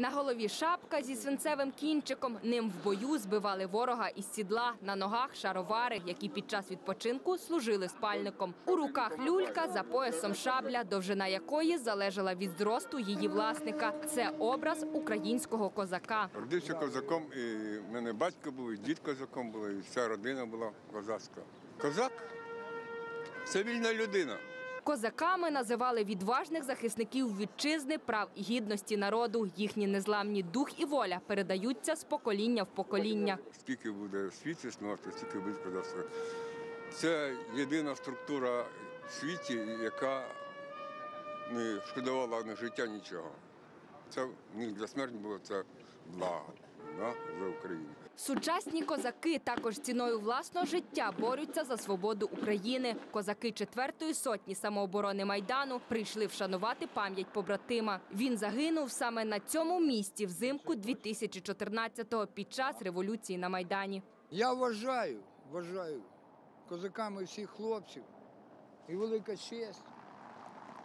На голові шапка зі свинцевим кінчиком. Ним в бою збивали ворога із сідла. На ногах шаровари, які під час відпочинку служили спальником. У руках люлька, за поясом шабля, довжина якої залежала від зросту її власника. Це образ українського козака. Родився козаком, і в мене батько був, і дід козаком був, і вся родина була козацька. Козак це вільна людина. Козаками називали відважних захисників вітчизни, прав і гідності народу. Їхні незламні дух і воля передаються з покоління в покоління. Скільки буде в світі стільки буде козацтва. Це єдина структура в світі, яка не шкодувала на життя нічого. Це для смерті було це благо да, за Україну. Сучасні козаки також ціною власного життя борються за свободу України. Козаки четвертої сотні самооборони майдану прийшли вшанувати пам'ять побратима. Він загинув саме на цьому місці взимку 2014-го під час революції на майдані. Я вважаю, вважаю козаками всіх хлопців і велика честь.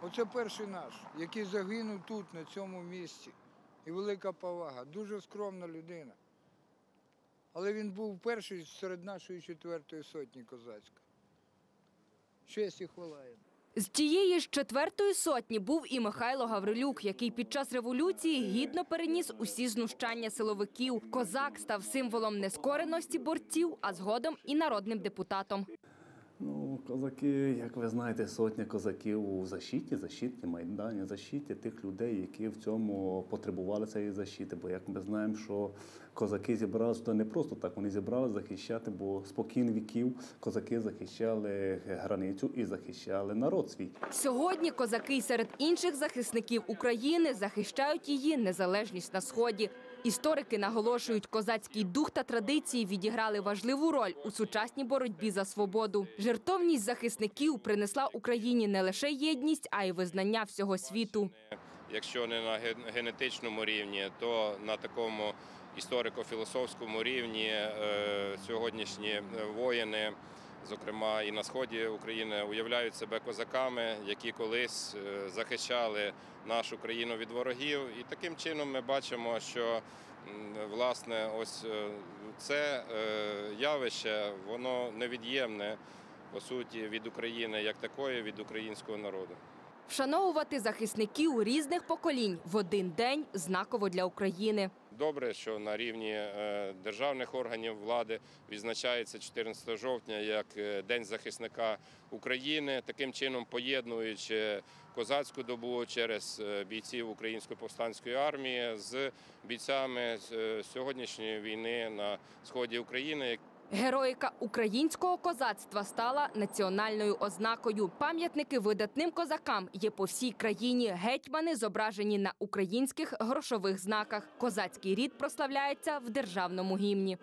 Оце перший наш, який загинув тут, на цьому місці. І велика повага. Дуже скромна людина. Але він був перший серед нашої четвертої сотні козацької. Честь і хвала. З тієї ж четвертої сотні був і Михайло Гаврилюк, який під час революції гідно переніс усі знущання силовиків. Козак став символом нескореності борців, а згодом і народним депутатом. Козаки, як ви знаєте, сотня козаків у защиті, защиті Майдані, защиті тих людей, які в цьому потребували цієї защити. Бо як ми знаємо, що козаки зібралися то не просто так, вони зібралися захищати, бо спокійно віків козаки захищали границю і захищали народ свій. Сьогодні козаки серед інших захисників України захищають її незалежність на сході. Історики наголошують, козацький дух та традиції відіграли важливу роль у сучасній боротьбі за свободу. Жертовність захисників принесла Україні не лише єдність, а й визнання всього світу. якщо не на ген- генетичному рівні, то на такому історико-філософському рівні е, сьогоднішні воїни, зокрема і на сході України, уявляють себе козаками, які колись е, захищали нашу країну від ворогів. І таким чином ми бачимо, що власне ось е, це е, явище, воно невід'ємне по суті від України як такої, від українського народу. Вшановувати захисників різних поколінь в один день знаково для України. Добре, що на рівні е, державних органів влади відзначається 14 жовтня як е, День захисника України, таким чином поєднуючи козацьку добу через е, бійців Української повстанської армії з бійцями сьогоднішньої війни на сході України. Героїка українського козацтва стала національною ознакою. Пам'ятники видатним козакам є по всій країні. Гетьмани зображені на українських грошових знаках. Козацький рід прославляється в державному гімні.